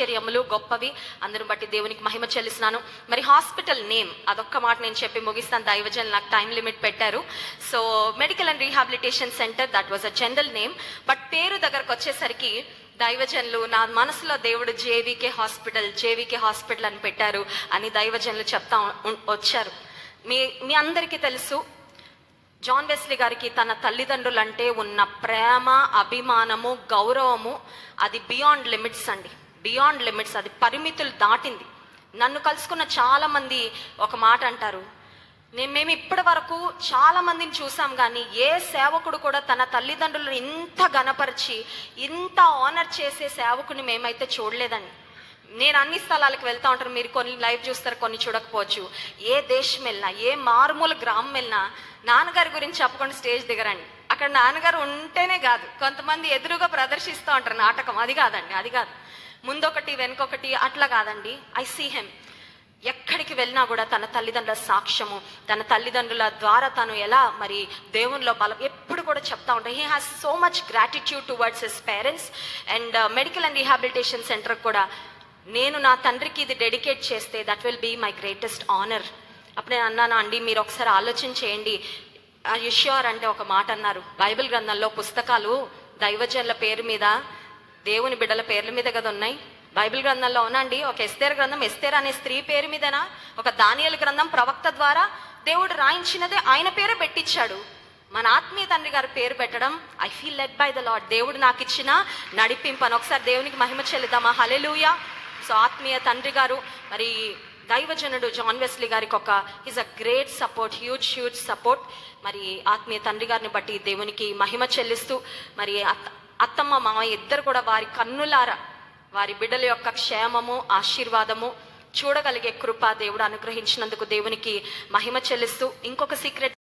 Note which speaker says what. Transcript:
Speaker 1: ఆశ్చర్యములు గొప్పవి. అందరం బట్టి దేవునికి మహిమ చెల్లిస్తున్నాను. మరి హాస్పిటల్ నేమ్ అదొక్క మాట నేను చెప్పి ముగిస్తాను. దైవజన్ నాకు టైం లిమిట్ పెట్టారు. So medical and rehabilitation centre that was a general name but పేరు దగ్గరకు వచ్చేసరికి దైవజనులు నా మనసులో దేవుడు జేవికే హాస్పిటల్ జేవికే హాస్పిటల్ అని పెట్టారు అని దైవజనులు చెప్తా వచ్చారు. మీ మీ అందరికీ తెలుసు జాన్ వెస్లీ గారికి తన తల్లిదండ్రులంటే ఉన్న ప్రేమ అభిమానము గౌరవము అది బియాండ్ లిమిట్స్ అండి. బియాండ్ లిమిట్స్ అది పరిమితులు దాటింది. నన్ను కలుసుకున్న చాలామంది ఒక మాట అంటారు నేను మేము ఇప్పటి వరకు చాలా మందిని చూసాం కానీ ఏ సేవకుడు కూడా తన తల్లిదండ్రులను ఇంత గనపరిచి ఇంత ఆనర్ చేసే సేవకుని మేమైతే చూడలేదండి నేను అన్ని స్థలాలకు వెళ్తా ఉంటాను. మీరు కొన్ని లైవ్ చూస్తారు కొన్ని చూడకపోవచ్చు. ఏ దేశం వెళ్ళినా ఏ మారుమూల గ్రామం వెళ్ళినా నాన్నగారి గురించి చెప్పకుండా స్టేజ్ దిగరండి. అక్కడ నాన్నగారు ఉంటేనే కాదు. కొంతమంది ఎదురుగా ప్రదర్శిస్తూ ఉంటారు నాటకం. అది కాదండి అది కాదు. ముందొకటి వెనుకొకటి అట్లా కాదండి. ఐ సీ హెమ్ ఎక్కడికి వెళ్ళినా కూడా తన తల్లిదండ్రుల సాక్ష్యము తన తల్లిదండ్రుల ద్వారా తను ఎలా మరి దేవునిలో బలం ఎప్పుడు కూడా చెప్తా ఉంటాయి he has so much gratitude towards his parents and medical and rehabilitation centre కూడా నేను నా తండ్రికి ఇది డెడికేట్ చేస్తే that will be my greatest honour అప్పుడు నేను అన్నాను అండి మీరు ఒకసారి ఆలోచన చేయండి. యుష్యూర్ అంటే ఒక మాట అన్నారు. బైబిల్ గ్రంథంలో పుస్తకాలు దైవజనుల పేరు మీద దేవుని బిడ్డల పేర్ల మీద కదా ఉన్నాయి. బైబిల్ గ్రంథంలో ఉనండి ఒక ఎస్తేర్ గ్రంథం ఎస్తేర్ అనే స్త్రీ పేరు మీదనా ఒక దానియల గ్రంథం ప్రవక్త ద్వారా దేవుడు రాయించినదే ఆయన పేరే పెట్టించాడు. మన ఆత్మీయ తండ్రి గారి పేరు పెట్టడం I feel led by the lord దేవుడు నాకు ఇచ్చిన నడిపింపను ఒకసారి దేవునికి మహిమ చెల్లిద్దామా? హలెలుయా సో ఆత్మీయ తండ్రి గారు మరి దైవజనుడు జాన్ వెస్లీ గారికి ఒక is a great support huge huge support మరి ఆత్మీయ తండ్రి గారిని బట్టి దేవునికి మహిమ చెల్లిస్తూ మరి అత్త అత్తమ్మ మామ ఇద్దరు కూడా వారి కన్నులారా వారి బిడ్డల యొక్క క్షేమము ఆశీర్వాదము చూడగలిగే కృప దేవుడు అనుగ్రహించినందుకు దేవునికి మహిమ చెల్లిస్తూ ఇంకొక సీక్రెట్